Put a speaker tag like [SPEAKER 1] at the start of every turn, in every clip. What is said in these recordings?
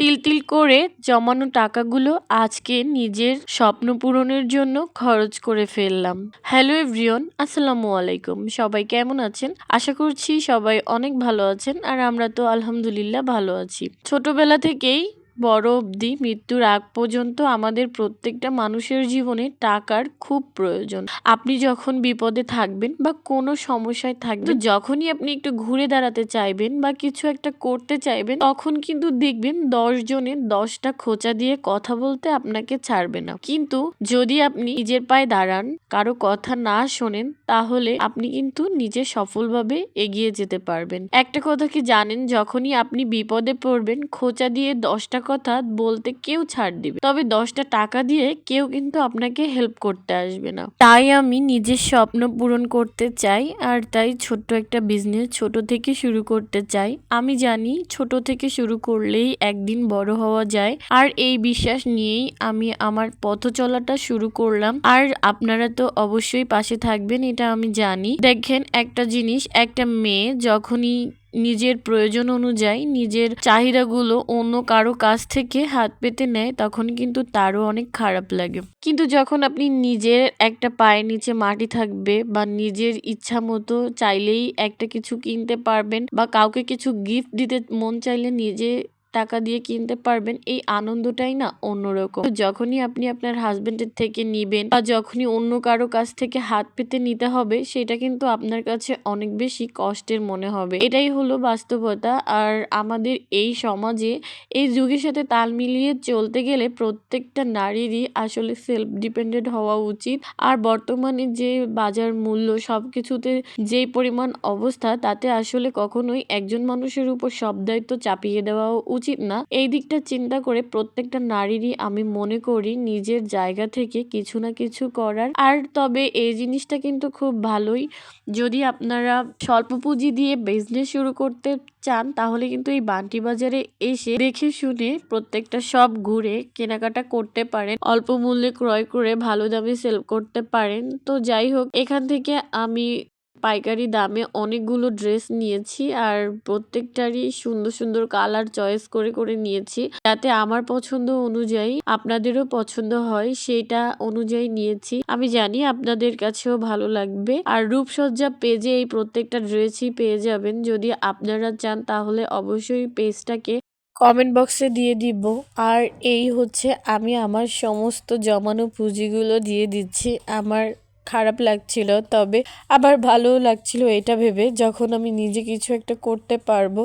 [SPEAKER 1] তিল তিল করে জমানো টাকাগুলো আজকে নিজের স্বপ্ন পূরণের জন্য খরচ করে ফেললাম। হ্যালো এভরিওন আসসালামু আলাইকুম। সবাই কেমন আছেন? আশা করছি সবাই অনেক ভালো আছেন আর আমরা তো আলহামদুলিল্লাহ ভালো আছি। ছোটবেলা থেকেই বড় অবধি মৃত্যুর আগ পর্যন্ত আমাদের প্রত্যেকটা মানুষের জীবনে টাকার খুব প্রয়োজন। আপনি যখন বিপদে থাকবেন বা কোনো সমস্যায় থাকবেন, যখনই আপনি একটু ঘুরে দাঁড়াতে চাইবেন বা কিছু একটা করতে চাইবেন, তখন কিন্তু দেখবেন দশ জনের দশটা খোঁচা দিয়ে কথা বলতে আপনাকে ছাড়বে না। কিন্তু যদি আপনি নিজের পায়ে দাঁড়ান, কারও কথা না শোনেন, তাহলে আপনি কিন্তু নিজে সফলভাবে এগিয়ে যেতে পারবেন। একটা কথা কি জানেন? যখনই আপনি বিপদে পড়বেন, খোঁচা দিয়ে দশটা কথা বলতে কেউ ছাড় দিবে তবে দশটা টাকা দিয়ে কেউ কিন্তু আপনাকে হেল্প করতে আসবে না। তাই আমি নিজের স্বপ্ন পূরণ করতে চাই আর তাই ছোট্ট একটা বিজনেস ছোট থেকে শুরু করতে চাই। আমি জানি ছোট থেকে শুরু করলেই একদিন বড় হওয়া যায়। আর এই বিশ্বাস নিয়েই আমি আমার পথ চলাটা শুরু করলাম। আর আপনারা তো অবশ্যই পাশে থাকবেন, এটা আমি জানি। দেখেন একটা জিনিস, একটা মেয়ে যখনই নিজের প্রয়োজন অনুযায়ী নিজের চাহিদাগুলো অন্য কারও কাছ থেকে হাত পেতে নেয়, তখন কিন্তু তারও অনেক খারাপ লাগে। কিন্তু যখন আপনি নিজের একটা পায়ের নিচে মাটি থাকবে বা নিজের ইচ্ছা মতো চাইলেই একটা কিছু কিনতে পারবেন বা কাউকে কিছু গিফট দিতে মন চাইলে নিজে টাকা দিয়ে কিনতে পারবেন, এই আনন্দটাই না অন্যরকম। যখনই আপনি আপনার হাজবেন্ডের থেকে নিবেন বা যখনই অন্য কারও কাছ থেকে হাত পেতে নিতে হবে, সেটা কিন্তু আপনার কাছে অনেক বেশি কষ্টের মনে হবে। এটাই হলো বাস্তবতা। আর আমাদের এই সমাজে এই যুগের সাথে তাল মিলিয়ে চলতে গেলে প্রত্যেকটা নারীরই আসলে সেলফ ডিপেন্ডেন্ট হওয়া উচিত। আর বর্তমানে যে বাজার মূল্য সব কিছুতে যে পরিমাণ অবস্থা, তাতে আসলে কখনোই একজন মানুষের উপর সব দায়িত্ব চাপিয়ে দেওয়া উচিত না। এই দিকটা চিন্তা করে প্রত্যেকটা নারীরই আমি মনে করি নিজের জায়গা থেকে কিছু না কিছু করার। আর তবে এই জিনিসটা কিন্তু খুব ভালোই। যদি আপনারা স্বল্প পুঁজি দিয়ে বিজনেস শুরু করতে চান, তাহলে কিন্তু এই বান্টি বাজারে এসে দেখে শুনে প্রত্যেকটা সব ঘুরে কেনাকাটা করতে পারেন। অল্প মূল্যে ক্রয় করে ভালো দামে সেল করতে পারেন। তো যাই হোক, এখান থেকে আমি পাইকারি দামে অনেকগুলো ড্রেস নিয়েছি আর প্রত্যেকটারই সুন্দর সুন্দর কালার চয়েস করে করে নিয়েছি। যাতে আমার পছন্দ অনুযায়ী আপনাদেরও পছন্দ হয় সেটা অনুযায়ী নিয়েছি। আমি জানি আপনাদের কাছেও ভালো লাগবে। আর রূপসজ্জা পেজে এই প্রত্যেকটা ড্রেসই পেয়ে যাবেন। যদি আপনারা চান, তাহলে অবশ্যই পেজটাকে কমেন্ট বক্সে দিয়ে দিব। আর এই হচ্ছে আমি আমার সমস্ত জমানো পুঁজিগুলো দিয়ে দিচ্ছি। আমার খারাপ লাগছিল, তবে আবার ভালোও লাগছিল এটা ভেবে যখন আমি নিজে কিছু একটা করতে পারব।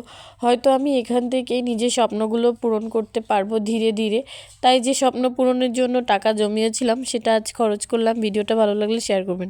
[SPEAKER 1] হয়তো আমি এখান থেকেই নিজের স্বপ্নগুলো পূরণ করতে পারব ধীরে ধীরে। তাই যে স্বপ্ন পূরণের জন্য টাকা জমিয়েছিলাম, সেটা আজ খরচ করলাম। ভিডিওটা ভালো লাগলে শেয়ার করবেন।